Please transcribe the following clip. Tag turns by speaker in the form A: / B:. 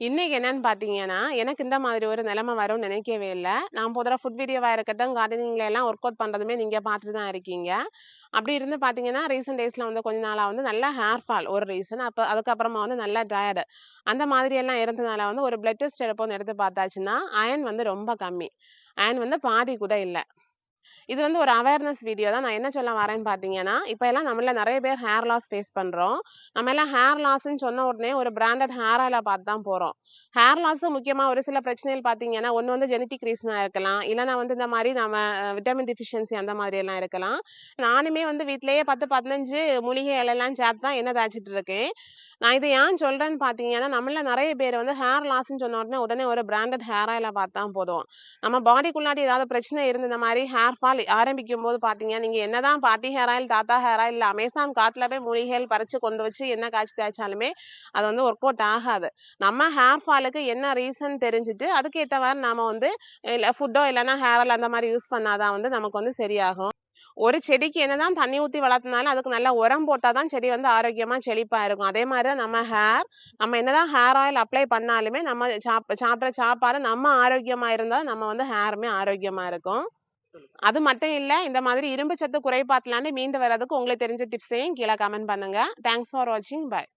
A: இன்னைக்கு என்னன்னு பார்த்தீங்கன்னா, எனக்கு இந்த மாதிரி ஒரு நிலைமை வரும்னு நினைக்கவே இல்லை நான் பொதுவாக ஃபுட் வீடியோவாக இருக்கட்டும், கார்டனிங்ல எல்லாம் ஒர்க் அவுட் பண்ணுறதுமே நீங்கள் பார்த்துட்டு தான் இருக்கீங்க. அப்படி இருந்து பார்த்தீங்கன்னா, ரீசெண்ட் டேஸில் வந்து கொஞ்ச நாளாக வந்து நல்லா ஹேர் ஃபால் ஒரு ரீசன். அப்போ அதுக்கப்புறமா வந்து நல்லா டயர்டு. அந்த மாதிரி எல்லாம் இருந்ததுனால வந்து ஒரு பிளட் டெஸ்ட் எடுப்போம்னு எடுத்து பார்த்தாச்சுன்னா, அயன் வந்து ரொம்ப கம்மி. அயன் வந்து பாதி கூட இல்லை இது வந்து ஒரு அவேர்னஸ் வீடியோ தான். நான் என்ன சொல்ல வரேன்னு பார்த்தீங்கன்னா, இப்ப எல்லாம் நம்மள நிறைய பேர் ஹேர் லாஸ் ஃபேஸ் பண்றோம். நம்ம எல்லாம் ஹேர் லாஸ்ன்னு சொன்ன உடனே ஒரு பிராண்டட் ஹேர் ஆயில பார்த்து தான் போறோம். ஹேர் லாஸ் முக்கியமா ஒரு சில பிரச்சனைகள் பார்த்தீங்கன்னா, ஒன்று வந்து ஜெனட்டிக் ரீசனாக இருக்கலாம். இல்லைனா வந்து இந்த மாதிரி நம்ம விட்டமின் டிஃபிஷியன்சி அந்த மாதிரி எல்லாம் இருக்கலாம். நானுமே வந்து வீட்டிலேயே பத்து பதினஞ்சு மூலிகை இலையெல்லாம் சேர்த்து தான் என்ன தாய்ச்சிட்டு இருக்கேன். நான் இதை ஏன் சொல்றேன்னு பார்த்தீங்கன்னா, நம்மள நிறைய பேர் வந்து ஹேர் லாஸ்ன்னு சொன்ன உடனே உடனே ஒரு பிராண்டட் ஹேர் ஆயில பார்த்தா போதும். நம்ம பாடிக்குள்ளாடி ஏதாவது பிரச்சனை இருந்து இந்த ஹேர் ஃபால் ஆரம்பிக்கும்போது பார்த்தீங்க, நீங்க என்னதான் பாட்டி ஹேர் ஆயில், தாத்தா ஹேர் ஆயில் இல்ல அமேசான் காட்டுல போய் மூலிகைகள் பறிச்சு கொண்டு வச்சு என்ன காய்ச்சி காய்ச்சாலுமே அது வந்து ஒர்க் அவுட் ஆகாது. நம்ம ஹேர் ஃபாலுக்கு என்ன ரீசன் தெரிஞ்சுட்டு, அதுக்கேற்றவாறு ஏத்தவாறு நாம வந்து இல்லை ஃபுட்டோ இல்லைன்னா ஹேர் ஆயில் அந்த மாதிரி யூஸ் பண்ணாதான் வந்து நமக்கு வந்து சரியாகும். ஒரு செடிக்கு என்னதான் தண்ணி ஊத்தி வளர்த்துனாலும், அதுக்கு நல்லா உரம் போட்டா தான் செடி வந்து ஆரோக்கியமா செழிப்பா இருக்கும். அதே மாதிரி தான் நம்ம ஹேர், நம்ம என்னதான் ஹேர் ஆயில் அப்ளை பண்ணாலுமே, நம்ம சாப் சாப்பிடுற சாப்பாடு நம்ம ஆரோக்கியமா இருந்தா நம்ம வந்து ஹேருமே ஆரோக்கியமா இருக்கும். அது மட்டும் இல்ல, இந்த மாதிரி இரும்பு சத்து குறைபாட்டுலருந்து மீண்டு வர்றதுக்கு உங்களுக்கு தெரிஞ்ச டிப்ஸையும் கீழ கமெண்ட் பண்ணுங்க. தேங்க்ஸ் ஃபார் வாட்சிங். பாய்